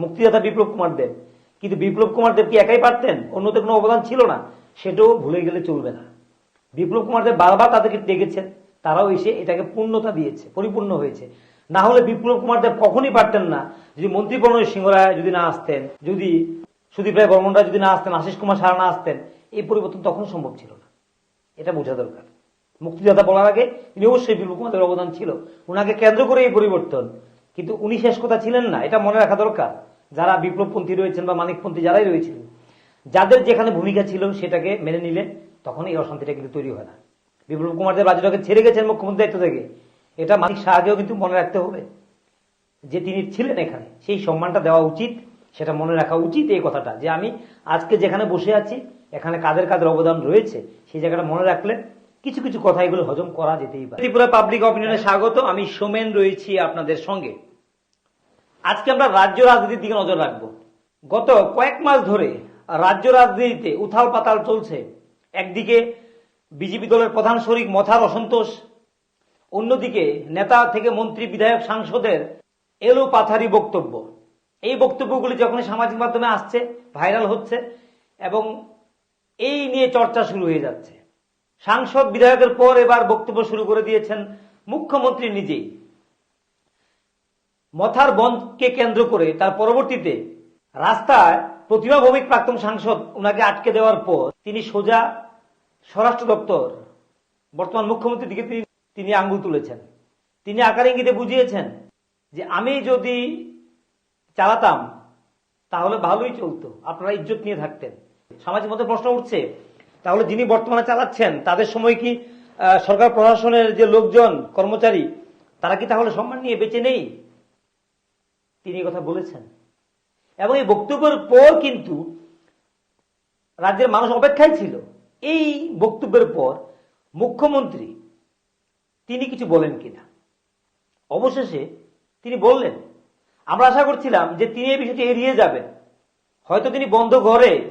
মুক্তিদাতা বিপ্লব কুমার দেব। কিন্তু বিপ্লব কুমার দেব কি একাই পারতেন? অন্যদের কোনো অবদান ছিল না। সেটাও ভুলে গেলে চলবে না। বিপ্লব কুমার দেব বারবার তাদেরকে ডেকেছেন। তারাও এসে এটাকে পূর্ণতা দিয়েছে, পরিপূর্ণ হয়েছে। না হলে বিপ্লব কুমার দেব কখনই পারতেন না। যদি মন্ত্রী প্রণয় সিংহরায় যদি না আসতেন, যদি সুদীপ রায় বর্মনরা যদি না আসতেন, আশিস কুমার সাহা না আসতেন, এই পরিবর্তন তখন সম্ভব ছিল না। এটা বোঝা দরকার। মুক্তিযোদ্ধা বলার আগে তিনি অবশ্যই বিপ্লব কুমারের অবদান ছিল। ওনাকে কেন্দ্র করে এই পরিবর্তন। কিন্তু উনি শেষ কথা ছিলেন না। এটা মনে রাখা দরকার। যারা বিপ্লবপন্থী রয়েছেন বা মানিকপন্থী যারাই রয়েছেন, যাদের যেখানে ভূমিকা ছিল সেটাকে মেনে নিলে তখন এই অশান্তিটা কিন্তু তৈরি হয় না। বিপ্লব কুমার দেব রাজ্যটাকে ছেড়ে গেছেন মুখ্যমন্ত্রী দায়িত্ব থেকে। এটা মানিক শাহকেও কিন্তু মনে রাখতে হবে যে তিনি ছিলেন এখানে। সেই সম্মানটা দেওয়া উচিত, সেটা মনে রাখা উচিত এই কথাটা, যে আমি আজকে যেখানে বসে আছি, এখানে কাদের কাদের অবদান রয়েছে, সেই জায়গাটা মনে রাখলে কিছু কিছু কথা এগুলো হজম করা যেতেই পারে। ত্রিপুরা পাবলিক অপিনিয়নে স্বাগত আমি সোমেন রয়েছি আপনাদের সঙ্গে। আজকে আমরা রাজ্য রাজনীতির দিকে নজর রাখব। গত কয়েক মাস ধরে রাজ্য রাজনীতিতে উথাল পাতাল চলছে। একদিকে বিজেপি দলের প্রধান শরিক মথার অসন্তোষ, অন্যদিকে নেতা থেকে মন্ত্রী, বিধায়ক, সাংসদের এলো পাথারি বক্তব্য। এই বক্তব্যগুলি যখনই সামাজিক মাধ্যমে আসছে, ভাইরাল হচ্ছে এবং এই নিয়ে চর্চা শুরু হয়ে যাচ্ছে। সাংসদ, বিধায়কের পর এবার বক্তব্য শুরু করে দিয়েছেন মুখ্যমন্ত্রী নিজেই। মথার বন্ধকে কেন্দ্র করে তার পরবর্তীতে রাস্তায় প্রতিমা ভৌমিক প্রাক্তন সাংসদ ওনাকে আটকে দেওয়ার পর তিনি সোজা স্বরাষ্ট্র দপ্তর, বর্তমান মুখ্যমন্ত্রীর দিকে তিনি তিনি আঙ্গুল তুলেছেন। তিনি আকার ইঙ্গিতে বুঝিয়েছেন যে আমি যদি চালাতাম, তাহলে ভালোই চলতো, আপনারা ইজ্জত নিয়ে থাকতেন। সামাজিক মধ্যে প্রশ্ন উঠছে, তাহলে যিনি বর্তমানে চালাচ্ছেন, তাদের সময় কি সরকার প্রশাসনের যে লোকজন, কর্মচারী, তারা কি তাহলে সম্মান নিয়ে বেঁচে নেই? তিনি কথা বলেছেন। এবং এই বক্তব্যের পর কিন্তু রাজ্যের মানুষ অপেক্ষায় ছিল। এই বক্তব্যের পর মুখ্যমন্ত্রী তিনি কিছু বলেন কিনা? অবশেষে তিনি বললেন, আমরা আশা করছিলাম যে তিনি এই বিষয়টি এড়িয়ে যাবেন। হয়তো তিনি বন্ধ ঘরে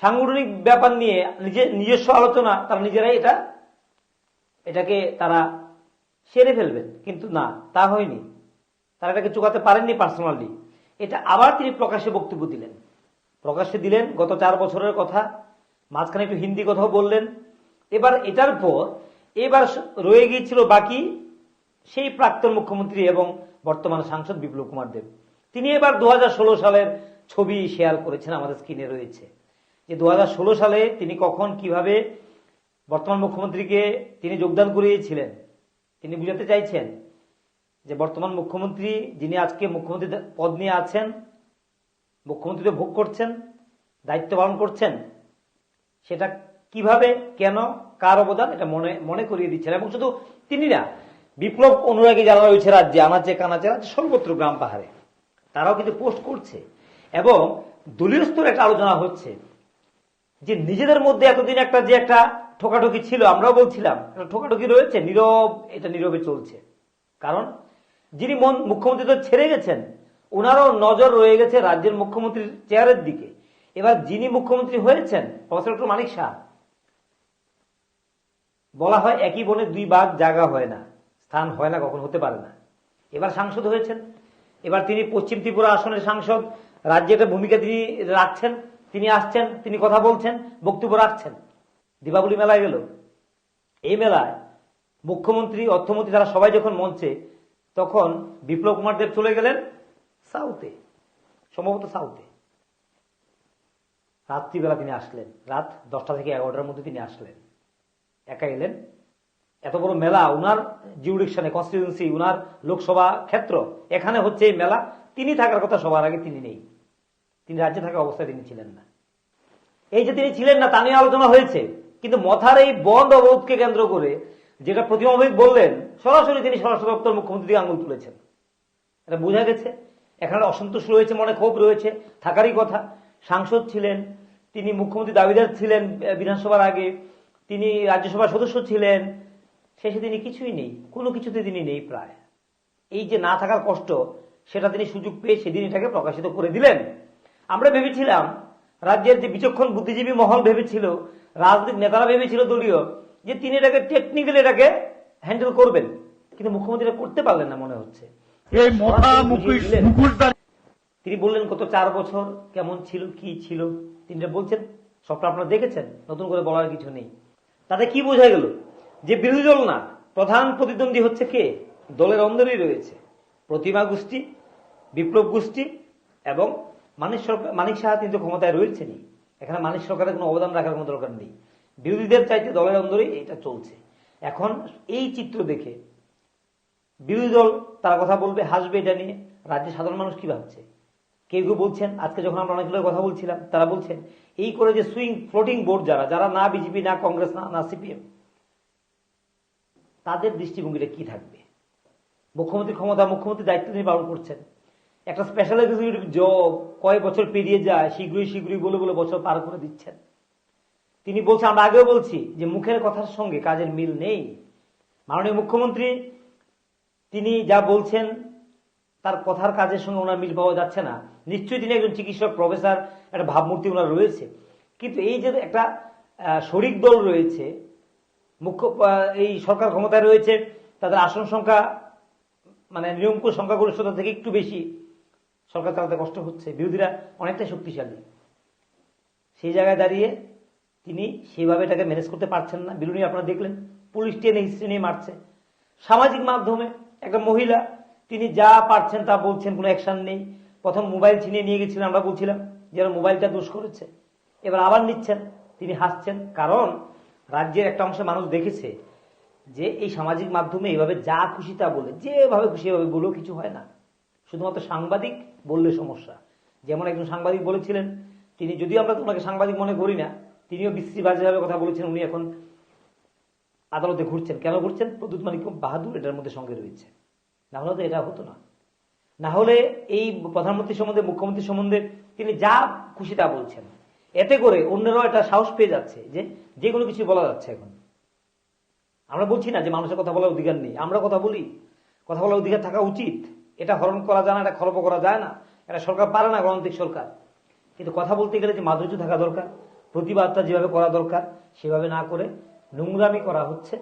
সাংগঠনিক ব্যাপার নিয়ে নিজের নিজস্ব আলোচনা, তারা নিজেরাই এটা, এটাকে তারা সেরে ফেলবেন। কিন্তু না, তা হয়নি। তারা এটাকে চুকাতে পারেননি পার্সোনালি এটা আবার তিনি প্রকাশ্যে বক্তব্য দিলেন। প্রকাশ্যে দিলেন, গত চার বছরের কথা, মাঝখানে একটু হিন্দি কথাও বললেন। এবার এটার পর, এবার রয়ে গিয়েছিল বাকি সেই প্রাক্তন মুখ্যমন্ত্রী এবং বর্তমান সাংসদ বিপ্লব কুমার দেব। তিনি এবার দু হাজার ষোলো সালের ছবি শেয়ার করেছেন, আমাদের স্ক্রিনে রয়েছে। যে দু হাজার ষোলো সালে তিনি কখন, কীভাবে বর্তমান মুখ্যমন্ত্রীকে তিনি যোগদান করিয়েছিলেন, তিনি বুঝাতে চাইছেন? যে বর্তমান মুখ্যমন্ত্রী যিনি আজকে মুখ্যমন্ত্রী পদ নিয়ে আছেন, মুখ্যমন্ত্রীতে ভোগ করছেন, দায়িত্ব পালন করছেন, সেটা কীভাবে, কেন, কার অবদান, এটা মনে মনে করিয়ে দিচ্ছেন। এবং শুধু তিনি না বিপ্লব অনুরাগী যারা রয়েছে রাজ্যে, আনাচে, কানাচে রাজ্যে সর্বত্র গ্রাম পাহাড়ে। তারাও কিন্তু পোস্ট করছে। এবং দলীয় স্তরে একটা আলোচনা হচ্ছে যে নিজেদের মধ্যে এতদিন একটা যে একটা ঠোকাঠকি ছিল, আমরাও বলছিলাম, একটা ঠোকাঠকি রয়েছে, নীরব, এটা নীরবে চলছে। কারণ যিনি মুখ্যমন্ত্রী তো ছেড়ে গেছেন ওনারও নজর রয়ে গেছে রাজ্যের মুখ্যমন্ত্রীর চেয়ারের দিকে। এবার যিনি মুখ্যমন্ত্রী হয়েছেন, প্রফেসর ডক্টর মানিক শাহ, বলা হয় একই বনে দুই বাঘ জায়গা হয় না, স্থান হয় না, কখন হতে পারে না। এবার সাংসদ হয়েছেন, এবার তিনি পশ্চিম ত্রিপুরা আসনের সাংসদ, রাজ্যে একটা ভূমিকা তিনি রাখছেন, তিনি আসছেন, তিনি কথা বলছেন, বক্তব্য রাখছেন। দীপাবলি মেলায় গেল। এই মেলায় মুখ্যমন্ত্রী, অর্থমন্ত্রী তারা সবাই যখন মঞ্চে তখন বিপ্লব কুমার দেব চলে গেলেন সাউথে, সম্ভবত সাউথে। রাত্রিবেলা তিনি আসলেন, রাত দশটা থেকে এগারোটার মধ্যে তিনি আসলেন। একা এলেন। এত বড় মেলা, উনার জিউডিকশনে কনস্টিটিউন্সি উনার লোকসভা ক্ষেত্র, এখানে হচ্ছে এই মেলা। তিনি থাকার কথা সবার আগে তিনি নেই। তিনি রাজ্যে থাকা অবস্থায় তিনি ছিলেন না। এই যে তিনি ছিলেন না, তা নিয়ে আলোচনা হয়েছে। কিন্তু মথার এই বন্ধ অবরোধকে কেন্দ্র করে যেটা প্রতিমা ভৌমিক বললেন, সরাসরি তিনি স্বরাষ্ট্র দপ্তর মুখ্যমন্ত্রী আঙুল তুলেছেন। এটা বোঝা গেছে, এখানে অসন্তোষ রয়েছে, মনে ক্ষোভ রয়েছে, থাকারই কথা। সাংসদ ছিলেন, তিনি মুখ্যমন্ত্রী দাবিদার ছিলেন বিধানসভার আগে, তিনি রাজ্যসভার সদস্য ছিলেন, শেষে তিনি কিছুই নেই, কোনো কিছুতে তিনি নেই প্রায়। এই যে না থাকার কষ্ট, সেটা তিনি সুযোগ পেয়ে সেদিন এটাকে প্রকাশিত করে দিলেন। আমরা ভেবেছিলাম, রাজ্যের যে বিচক্ষণ বুদ্ধিজীবী মহল ভেবেছিল, রাজনৈতিক নেতারা ভেবেছিল দলীয় যে তিনি এটাকে টেকনিক্যালি এটাকে হ্যান্ডেল করবেন কিন্তু মুখ্যমন্ত্রী করতে পারলেন না মনে হচ্ছে। তিনি বললেন গত চার বছর কেমন ছিল কি ছিল? তিনি বলছেন সবটা আপনারা দেখেছেন নতুন করে বলার কিছু নেই। তাতে কি বোঝা গেল? যে বিরোধী দল না প্রধান প্রতিদ্বন্দ্বী হচ্ছে কে? দলের অন্দরেই রয়েছে। প্রতিমা গোষ্ঠী বিপ্লব গোষ্ঠী এবং মানিক সরকার মানিক সাহা কিন্তু ক্ষমতায় রয়েছেনি এখানে মানিক সরকারের কোনো অবদান রাখার কোনো দরকার নেই। বিরোধীদের চাইতে দলের অন্দরেই এটা চলছে। এখন এই চিত্র দেখে বিরোধী দল তারা কথা বলবে, হাসবে এটা নিয়ে। রাজ্যের সাধারণ মানুষ কি ভাবছে? কেউ কেউ বলছেন, আজকে যখন আমরা অনেকগুলো কথা বলছিলাম, তারা বলছেন, এই করে যে সুইং ফ্লোটিং বোর্ড যারা যারা না বিজেপি, না কংগ্রেস, না না সিপিএম, তাদের দৃষ্টিভঙ্গিটা কি থাকবে? মুখ্যমন্ত্রী ক্ষমতা, মুখ্যমন্ত্রী দায়িত্ব নিয়ে পালন করছেন। একটা স্পেশাল এক্সিকিউটিভ জব কয়েক বছর পেরিয়ে যায়, শীঘ্রই শীঘ্রই বলে বলে বছর পার করে দিচ্ছেন। তিনি বলছেন আমরা আগেও বলছি যে মুখের কথার সঙ্গে কাজের মিল নেই। মাননীয় মুখ্যমন্ত্রী, তিনি যা বলছেন, তার কথার কাজের সঙ্গে ওনার মিল পাওয়া যাচ্ছে না। নিশ্চয়ই তিনি একজন চিকিৎসক, প্রফেসর, একটা ভাবমূর্তি ওনার রয়েছে। কিন্তু এই যে একটা শরিক দল রয়েছে, মুখ্য এই সরকার ক্ষমতায় রয়েছে, তাদের আসন সংখ্যা মানে নিরঙ্কুশ সংখ্যাগরিষ্ঠতা থেকে একটু বেশি, সরকার চালাতে কষ্ট হচ্ছে। বিরোধীরা অনেকটাই শক্তিশালী। সেই জায়গায় দাঁড়িয়ে তিনি সেভাবে এটাকে ম্যানেজ করতে পারছেন না। বিরোধী আপনারা দেখলেন, পুলিশ টেনে হিস্ট্রি নিয়ে মারছে। সামাজিক মাধ্যমে একটা মহিলা, তিনি যা পারছেন তা বলছেন, কোনো অ্যাকশন নেই। প্রথম মোবাইল ছিনিয়ে নিয়ে গেছিলেন, আমরা বলছিলাম যেন মোবাইলটা দোষ করেছে। এবার আবার নিচ্ছেন, তিনি হাসছেন। কারণ রাজ্যের একটা অংশে মানুষ দেখেছে যে এই সামাজিক মাধ্যমে এইভাবে যা খুশি তা বলে, যেভাবে খুশি এভাবে বলেও কিছু হয় না। শুধুমাত্র সাংবাদিক বললে সমস্যা। যেমন একজন সাংবাদিক বলেছিলেন, তিনি, যদিও আমরা ওনাকে সাংবাদিক মনে করি না তিনিও বিশ্রী বাজেভাবে কথা বলেছেন, উনি এখন আদালতে ঘুরছেন। কেন ঘুরছেন? প্রদ্যুৎ মানিক বাহাদুর এটার মধ্যে সঙ্গে রয়েছে। না হলে তো এটা হতো না। না হলে এই প্রধানমন্ত্রী সম্বন্ধে, মুখ্যমন্ত্রী সম্বন্ধে তিনি যা খুশি তা বলছেন। এতে করে অন্যরাও এটা সাহস পেয়ে যাচ্ছে যে যে কোনো কিছু বলা যাচ্ছে এখন। আমরা বলছি না যে মানুষের কথা বলার অধিকার নেই। আমরা কথা বলি। কথা বলার অধিকার থাকা উচিত। এটা হরণ করা যায় না, এটা খর্ব করা যায় না। এটা সরকার পারে না গণতান্ত্রিক সরকার। কিন্তু কথা বলতে গেলে যে মাধুর্য থাকা দরকার। প্রতিবাদটা যেভাবে করা দরকার, সেভাবে না করে নোংরামি করা হচ্ছে,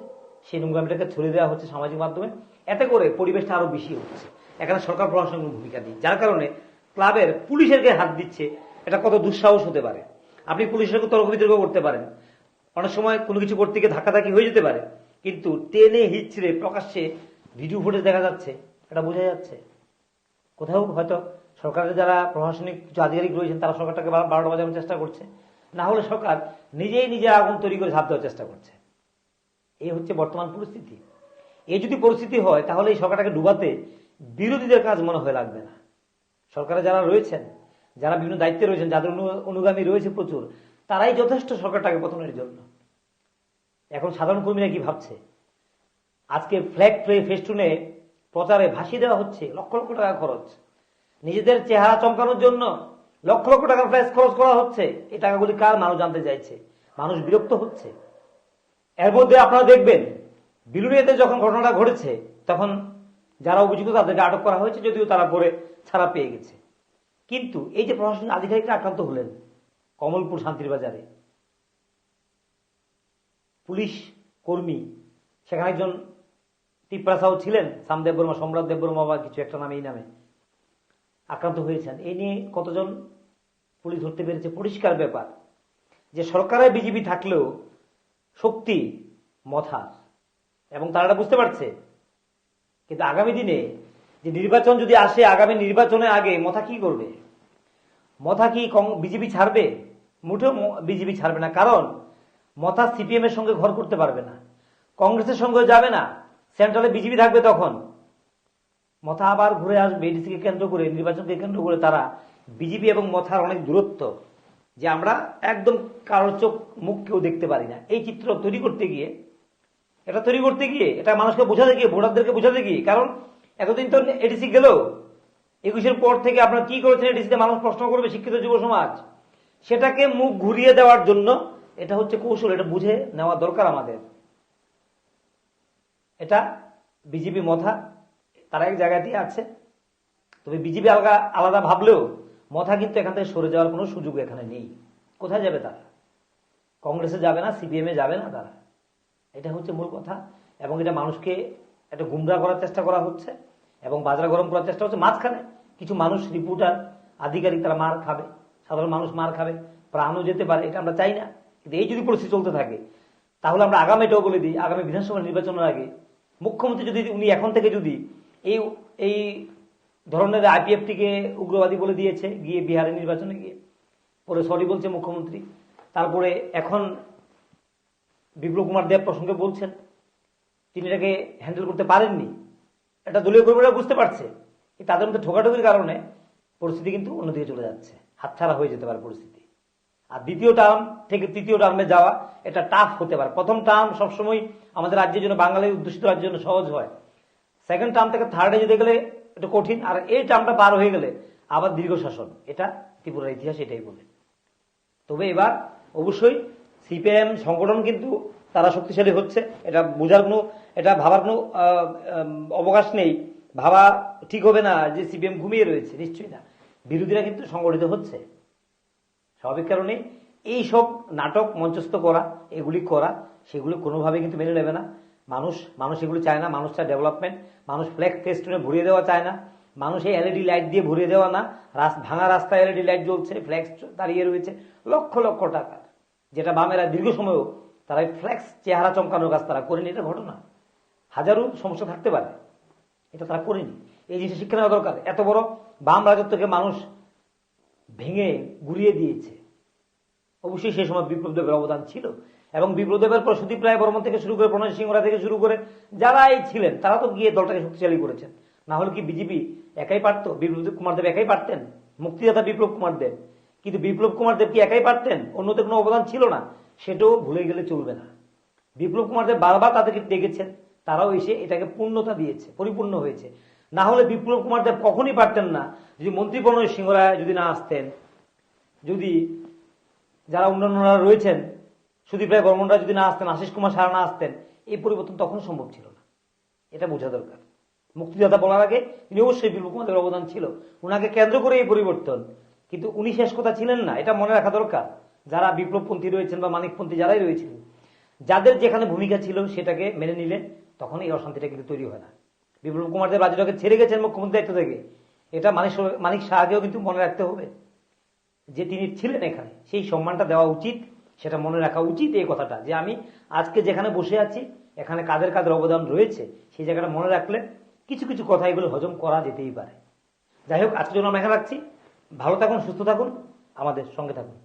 সেই নোংরামিটাকে ছড়িয়ে দেওয়া হচ্ছে সামাজিক মাধ্যমে। এতে করে পরিবেশটা আরও বেশি হচ্ছে। এখানে সরকার প্রশাসনের ভূমিকা নেই, যার কারণে ক্লাবের পুলিশের গায়ে হাত দিচ্ছে, এটা কত দুঃসাহস হতে পারে। আপনি পুলিশের তর্ক বিতর্ক করতে পারেন। অনেক সময় কোনো কিছু করতে গিয়ে ধাক্কাধাক্কি হয়ে যেতে পারে, কিন্তু টেনে হিচড়ে প্রকাশ্যে ভিডিও ফুটেজ দেখা যাচ্ছে, এটা বোঝা যাচ্ছে। কোথাও হয়তো সরকারের যারা প্রশাসনিক কিছু আধিকারিক রয়েছেন, তারা সরকারটাকে বার- বারোটা বাজানোর চেষ্টা করছে। না হলে সরকার নিজেই নিজের আগুন তৈরি করে ঝাঁপ দেওয়ার চেষ্টা করছে। এই হচ্ছে বর্তমান পরিস্থিতি। এই যদি পরিস্থিতি হয়, তাহলে এই সরকারটাকে ডুবাতে বিরোধীদের কাজ মনে হয় লাগবে না। সরকারে যারা রয়েছেন, যারা বিভিন্ন দায়িত্বে রয়েছেন, যাদের অনু- অনুগামী রয়েছে প্রচুর, তারাই যথেষ্ট সরকারটাকে পতনের জন্য। এখন সাধারণ কর্মীরা কি ভাবছে? আজকে ফ্ল্যাগ ফেস্টুনে প্রচারে ভাসিয়ে দেওয়া হচ্ছে লক্ষ লক্ষ টাকা খরচ। নিজেদের চেহারা চমকানোর জন্য লক্ষ লক্ষ টাকা ফ্ল্যাশ খরচ করা হচ্ছে। এই টাকাগুলি কার? মানুষ জানতে চাইছে। মানুষ বিরক্ত হচ্ছে। এর মধ্যে আপনারা দেখবেন, বিলুনিয়াতে যখন ঘটনাটা ঘটেছে, তখন যারা অভিযুক্ত তাদেরকে আটক করা হয়েছে, যদিও তারা পরে ছাড়া পেয়ে গেছে। কিন্তু এই যে প্রশাসনিক আধিকারিকরা আক্রান্ত হলেন কমলপুর শান্তির বাজারে পুলিশ কর্মী, সেখানে একজন টিপ্রা সাউ ছিলেন, সাম দেববর্মা, সম্রাট দেববর্মা বা কিছু একটা নামে, এই নামে। আক্রান্ত হয়েছেন। এই নিয়ে কতজন পুলিশ ধরতে পেরেছে? পরিষ্কার ব্যাপার যে সরকারের বিজেপি থাকলেও শক্তি মথার এবং তারা বুঝতে পারছে। কিন্তু আগামী দিনে যে নির্বাচন যদি আসে, আগামী নির্বাচনের আগে মথা কি করবে? মথা কি বিজেপি ছাড়বে? মুঠেও বিজেপি ছাড়বে না। কারণ মথা সিপিএম এর সঙ্গে ঘর করতে পারবে না। কংগ্রেসের সঙ্গে যাবে না। সেন্ট্রালে বিজেপি থাকবে তখন। মথা আবার ঘুরে আসবে এডিসিকে কেন্দ্র করে নির্বাচনকে কেন্দ্র করে তারা বিজেপি এবং মথার অনেক দূরত্ব, যে আমরা একদম কারোর চোখ মুখ কেউ দেখতে পারি না। এই চিত্র তৈরি করতে গিয়ে, এটা তৈরি করতে গিয়ে, এটা মানুষকে বোঝাতে গিয়ে, ভোটারদেরকে বোঝাতে গিয়ে, কারণ এতদিন তো এডিসি গেল, একুশের পর থেকে আপনারা কি করেছেন এডিসিতে মানুষ প্রশ্ন করবে, শিক্ষিত যুব সমাজ? সেটাকে মুখ ঘুরিয়ে দেওয়ার জন্য এটা হচ্ছে কৌশল, এটা বুঝে নেওয়া দরকার আমাদের। এটা বিজেপি মথা তারা এক জায়গাতেই আছে। তবে বিজেপি আলাদা আলাদা ভাবলেও মথা কিন্তু এখান থেকে সরে যাওয়ার কোনো সুযোগ এখানে নেই। কোথায় যাবে তারা? কংগ্রেসে যাবে না, সিপিএমে যাবে না তারা? এটা হচ্ছে মূল কথা। এবং এটা মানুষকে একটা গুমরা করার চেষ্টা করা হচ্ছে এবং বাজার গরম করার চেষ্টা হচ্ছে। মাঝখানে কিছু মানুষ রিপোর্টার আধিকারিক তারা মার খাবে। সাধারণ মানুষ মার খাবে। প্রাণও যেতে পারে, এটা আমরা চাই না। কিন্তু এই যদি পরিস্থিতি চলতে থাকে, তাহলে আমরা আগামী এটাও বলে দিই, আগামী বিধানসভা নির্বাচনের আগে মুখ্যমন্ত্রী যদি, উনি এখন থেকে যদি এই এই ধরনের আইপিএফটিকে উগ্রবাদী বলে দিয়েছে, গিয়ে বিহারের নির্বাচনে গিয়ে। পরে সরি বলছে মুখ্যমন্ত্রী। তারপরে এখন বিপ্লব কুমার দেব প্রসঙ্গে বলছেন, তিনি এটাকে হ্যান্ডেল করতে পারেননি। এটা দলীয় কর্মীরা বুঝতে পারছে তাদের মধ্যে ঠোকাঠুকির কারণে পরিস্থিতি কিন্তু অন্যদিকে চলে যাচ্ছে। হাতছাড়া হয়ে যেতে পারে পরিস্থিতি। আর দ্বিতীয় টার্ম থেকে তৃতীয় টার্মে যাওয়া, এটা টাফ হতে পারে। প্রথম টার্ম সবসময় আমাদের রাজ্যের জন্য, বাঙালির উদ্দেশিত রাজ্যের জন্য সহজ হয়। সেকেন্ড টার্ম থেকে থার্ডে যেতে গেলে একটু কঠিন, আর এই টার্মটা পার হয়ে গেলে আবার দীর্ঘ শাসন। এটা ত্রিপুরার ইতিহাস এটাই বলে। তবে এবার অবশ্যই সিপিএম সংগঠন কিন্তু তারা শক্তিশালী হচ্ছে। এটা বোঝার কোনো, এটা ভাবার কোনো অবকাশ নেই। ভাবা ঠিক হবে না যে সিপিএম ঘুমিয়ে রয়েছে, নিশ্চয়ই না। বিরোধীরা কিন্তু সংগঠিত হচ্ছে। স্বাভাবিক কারণে এই সব নাটক মঞ্চস্থ করা, এগুলি করা, সেগুলো কোনোভাবে কিন্তু মেনে নেবে না। মানুষ মানুষ এগুলো চায় না, মানুষ চায় ডেভেলপমেন্ট মানুষ ফ্ল্যাগ ফেস্টুনে ভরিয়ে দেওয়া চায় না, মানুষ এই এলইডি লাইট দিয়ে ভরিয়ে দেওয়া না, রাস- ভাঙা রাস্তায় এলইডি লাইট জ্বলছে ফ্ল্যাক্স দাঁড়িয়ে রয়েছে, লক্ষ লক্ষ টাকা, যেটা বামেরা দীর্ঘ সময়ও তারা এই ফ্ল্যাক্স চেহারা চমকানোর কাজ তারা করেনি, এটা ঘটনা। হাজারো সমস্যা থাকতে পারে, এটা তারা করেনি। এই জিনিসটা শিক্ষা নেওয়া দরকার, এত বড় বাম রাজত্বকে মানুষ ভেঙে গুড়িয়ে দিয়েছে। অবশ্যই সেই সময় বিপ্লব দেবের অবদান ছিল এবং বিপ্লব দেবের পর সুদীপ রায় বর্মন থেকে শুরু করে প্রণয় সিংহরা থেকে শুরু করে যারাই ছিলেন, তারা তো গিয়ে দলটাকে শক্তিশালী করেছেন। না হলে কি বিজেপি একাই পারত? বিপ্লব কুমার দেব একাই পারতেন? মুক্তিদাতা বিপ্লব কুমার দেব। কিন্তু বিপ্লব কুমার দেব কি একাই পারতেন? অন্যদের কোনো অবদান ছিল না। সেটাও ভুলে গেলে চলবে না। বিপ্লব কুমার দেব বারবার তাদেরকে ডেকেছেন। তারাও এসে এটাকে পূর্ণতা দিয়েছে, পরিপূর্ণ হয়েছে। না হলে বিপ্লব কুমার দেব কখনই পারতেন না। যদি মন্ত্রী প্রণয় সিংহরায় যদি না আসতেন, যদি যারা অন্যান্যরা রয়েছেন সুদীপ রায় বর্মনরা যদি না আসতেন, আশিস কুমার সারা না আসতেন, এই পরিবর্তন তখন সম্ভব ছিল না। এটা বোঝা দরকার। মুক্তিদাতা বলার আগে তিনি অবশ্যই বিপ্লব কুমার দেবের অবদান ছিল। উনাকে কেন্দ্র করে এই পরিবর্তন। কিন্তু উনি শেষ কথা ছিলেন না, এটা মনে রাখা দরকার। যারা বিপ্লবপন্থী রয়েছেন বা মানিকপন্থী যারাই রয়েছেন, যাদের যেখানে ভূমিকা ছিল সেটাকে মেনে নিলেন, তখন এই অশান্তিটা কিন্তু তৈরি হয় না। বিপ্লব কুমার দেব রাজ্যটাকে ছেড়ে গেছেন মুখ্যমন্ত্রী দায়িত্ব থেকে। এটা মানিক মানিক শাহকেও কিন্তু মনে রাখতে হবে যে তিনি ছিলেন এখানে। সেই সম্মানটা দেওয়া উচিত। সেটা মনে রাখা উচিত এই কথাটা, যে আমি আজকে যেখানে বসে আছি, এখানে কাদের কাদের অবদান রয়েছে, সেই জায়গাটা মনে রাখলে কিছু কিছু কথা এগুলো হজম করা যেতেই পারে। যাই হোক, আজকের জন্য আমি এখানে রাখছি। ভালো থাকুন, সুস্থ থাকুন, আমাদের সঙ্গে থাকুন।